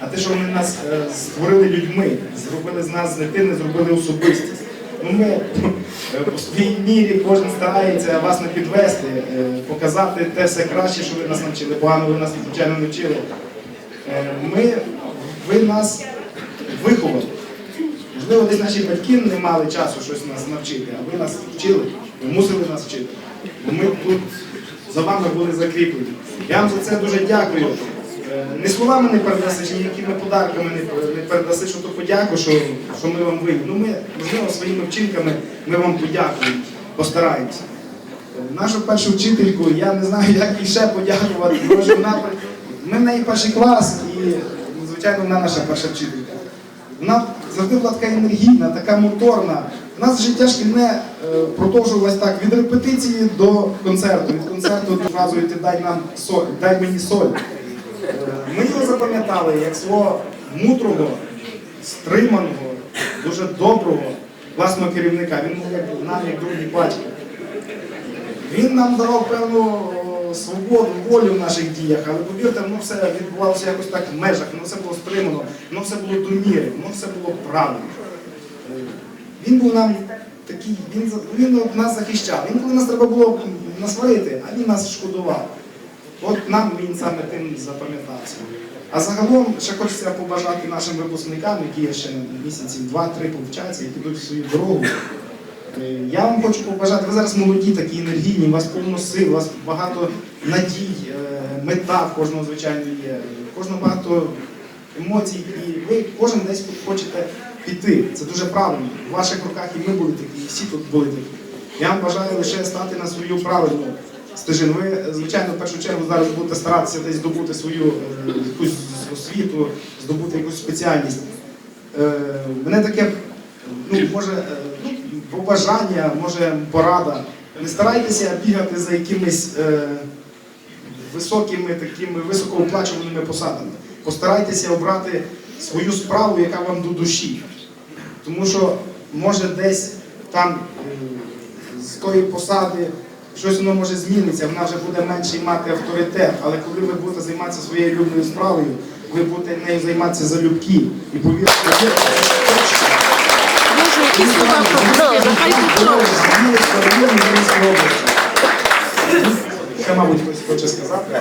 А те, що вони нас е, створили людьми, зробили з нас не зробили особистість. Ну, ми е, по своїй мірі кожен старається вас не підвести, е, показати те все краще, що ви нас навчили. Погано ви нас, звичайно, не вчили. Е, Ми, ви нас виховали. Можливо, десь наші батьки не мали часу щось нас навчити, а ви нас вчили, ви мусили нас вчити. Бо ми тут за вами були закріплені. Я вам за це дуже дякую. Е, Не словами не передасиш, ніякими подарками не, передасиш ту подяку, що, що ми вам винні. Ну ми, можливо, своїми вчинками ми вам подякуємо, постараємося. Нашу першу вчительку, я не знаю, як їй ще подякувати, що вона, ми в неї перший клас і, ну, звичайно, вона наша перша вчителька. Вона завжди була така енергійна, така моторна. У нас життя шкільне е, продовжувалось так від репетиції до концерту. Від концерту до фразою ти дай нам соль, дай мені соль. Ми його запам'ятали як свого мудрого, стриманого, дуже доброго власного керівника. Він був як нам як другий батько. Він нам давав певну свободу, волю в наших діях, але повірте, воно все відбувалося якось так в межах, воно все було стримано, воно все було до міри, воно все було правильно. Він був нам такий, він, він нас захищав. Він, коли нас треба було насварити, а він нас шкодував. От нам він саме тим запам'ятався. А загалом ще хочеться побажати нашим випускникам, які ще місяців два-три повчаться, які йдуть в свою дорогу. Е, Я вам хочу побажати, ви зараз молоді, такі енергійні, у вас повно сил, у вас багато надій, е, мета в кожного, звичайно, є, кожного багато емоцій, і ви кожен десь хочете піти. Це дуже правильно. В ваших руках і ми були такі, і всі тут були такі. Я вам бажаю лише стати на свою правильну стежину. Ви, звичайно, в першу чергу зараз будете старатися десь здобути свою е, якусь освіту, здобути якусь спеціальність. Е, Мене таке, ну, може, е, ну, побажання, може, порада. Не старайтеся бігати за якимись е, високими такими високооплачуваними посадами. Постарайтеся обрати свою справу, яка вам до душі. Тому що може десь там е, з тої посади щось воно може зміниться, вона вже буде менший мати авторитет. Але коли ви будете займатися своєю улюбленою справою, ви будете нею займатися залюбки. І повірте, що області. Ще, мабуть, хтось хоче сказати.